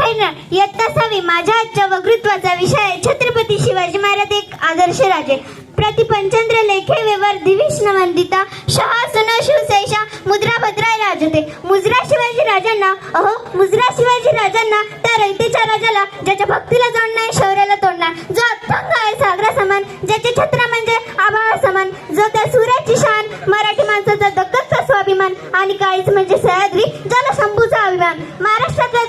लेखाईन इयत्ता सहावी माझ्या आजच्या वकृत्वाचा विषय आहे छत्रपती शिवाजी महाराज एक आदर्श राजे. प्रति पंचंद्र लेखे व्यवहार दिविश नवंदिता शहा सुन शिवसेशा मुद्रा भद्राय राजते. मुजरा शिवाजी राजांना अहो मुजरा शिवाजी राजांना त्या रयतेच्या राजाला ज्याच्या भक्तीला जोडणार शौर्याला तोडणार जो अथंग आहे सागरा समान ज्याचे छत्र म्हणजे आभाळ समान. जो त्या सूर्याची शान मराठी माणसाचा दक्कचा स्वाभिमान आणि काळीच म्हणजे सह्याद्री ज्याला शंभूचा अभिमान. महाराष्ट्रातल्या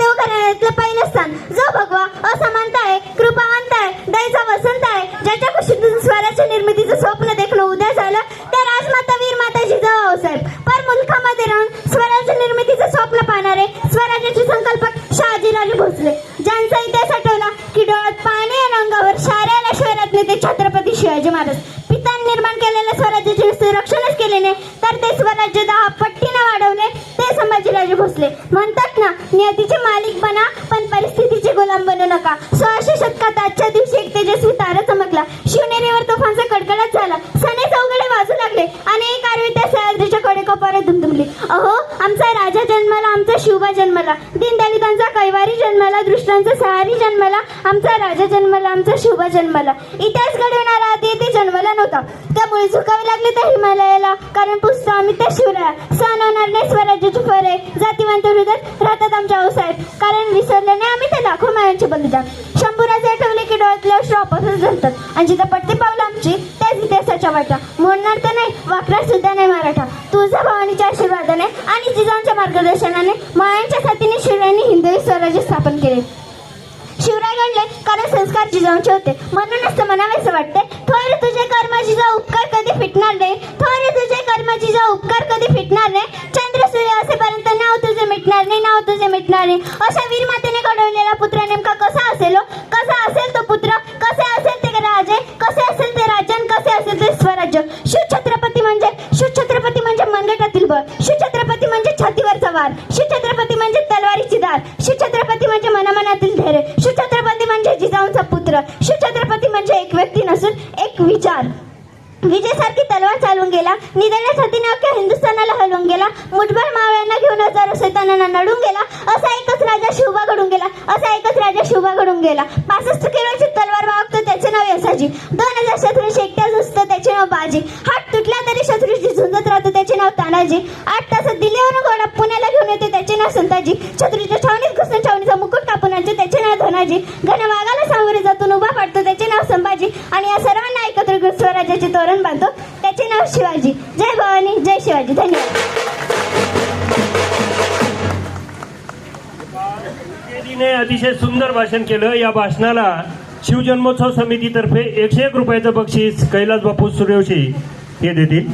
देवघराण्यातलं पहिलं स्थान. जो भगवा असमानता आहे कृपावंत आहे दयचा वसंत आहे ज्याच्या खुशीतून स्वराच्या निर्मितीचं स्वप्न देखणं उद्या झालं त्या राजमाता वीर माताजी जवळ साहेब. पर मुलखामध्ये राहून स्वराज्य निर्मितीचं स्वप्न पाहणारे स्वराज्याचे संकल्पक शहाजीराजे भोसले. ज्यांचा इतिहास आठवला की डोळ्यात पाणी आणि अंगावर शाऱ्याला शहरात नेते छत्रपती शिवाजी महाराज. पितांनी निर्माण केलेल्या स्वराज्याचे नुसते रक्षणच केले नाही तर ते स्वराज्य दहा पट्टीने वाढवले ते संभाजीराजे भोसले. म्हणतात नियतीचे मालिक बना पण परिस्थितीचे गुलाम बनू नका. सोळाशे शतकात आजच्या दिवशी एक तेजस्वी तारा चमकला. शिवनेरीवर तोफांचा कडकडाट झाला. सने चौघडे वाजू लागले. आणि एक आरवी त्या सह्याद्रीच्या कडे धुमधुमली अहो आमचा राजा जन्माला आमचा शिवबा जन्माला. दीनदलितांचा कैवारी जन्माला दृष्टांचा सहारी जन्माला आमचा राजा जन्माला आमचा शिवबा जन्माला. इतिहास घडवणारा आधी ते जन्माला नव्हता. त्यामुळे झुकावे लागले त्या हिमालयाला. कारण पुसतो आम्ही त्या शिवराया सण होणार नाही स्वराज्याची फरे जातीवंत हृदयात राहतात आमच्या आऊसाहेब कारण विसरले नाही आम्ही ते लाखो मायांचे बलिदान शंभूराजे आठवले की डोळ्यातले अश्रू आपापच जलतात आणि जिथं पडते पावलं आमची त्याच इतिहासाच्या वाटा मोडणार तर नाही वाकणार सुद्धा नाही मराठा. तुळजा भवानीच्या आशीर्वादाने आणि जिजाऊंच्या मार्गदर्शनाने मायांच्या साथीने शिवरायांनी हिंदवी स्वराज्य स्थापन केले. शिवराय घडले कारण संस्कार जिजाऊंचे होते. म्हणूनच तर म्हणावेसे वाटते उपकार कधी फिटणार नाही. चंद्र सूर्य असेपर्यंत नाव तुझे मिटणार नाही नाव तुझे मिटणार नाही. अशा वीर मातेने घडवलेला पुत्र नेमका कसा असेल हो? कसा असेल तो पुत्र? कसे असेल ते राजे? कसे असेल ते राज्य कसे असेल ते स्वराज्य? शिवछत्रपती म्हणजे शिवछत्रपती म्हणजे मनगटातील बळ. शिवछत्रपती म्हणजे छातीवरचा वार. शिवछत्रपती म्हणजे तलवारीची धार शिवछत्रपती म्हणजे मनामनातील धैर्य. शिवछत्रपती म्हणजे जिजाऊंचा पुत्र. शिवछत्रपती म्हणजे एक व्यक्ती नसून एक विचार. विजेसारखी तलवार चालून गेला. निधड्या छातीने अख्ख्या हिंदुस्थानाला हलवून गेला. मुठभर मावळ्यांना घेऊन हजारो सैतानांना नडून गेला. असा एकच राजा शिवबा घडून गेला. असा एकच राजा शिवबा घडून गेला. पासष्ट किलोची तलवार वागतो त्याचे नाव यसाजी. दोन हजार शत्रूशी एकट्याच असतं त्याचे नाव बाजी. हात तुटला तरी शत्रूशी झुंजत राहतो त्याचे नाव तानाजी. आठ तासात दिल्लीवरून घोडा पुण्याला घेऊन येते त्याचे नाव संताजी. शत्रूच्या छावणीत घुसून छावणीचा मुकुट कापून आणतो त्याचे नाव धनाजी. घनवागाला सामोरे जातून उभा पाडतो त्याचे नाव संभाजी. आणि या सर्वांना एकत्र स्वराज्याचे तोरण बांधतो. त्याचे नाव शिवाजी. जय भवानी जय शिवाजी. धन्यवाद. अतिशय सुंदर भाषण केलं. या भाषणाला शिवजन्मोत्सव समितीतर्फे एकशे एक रुपयाचं बक्षीस कैलास बापू सूर्यवंशी हे देतील.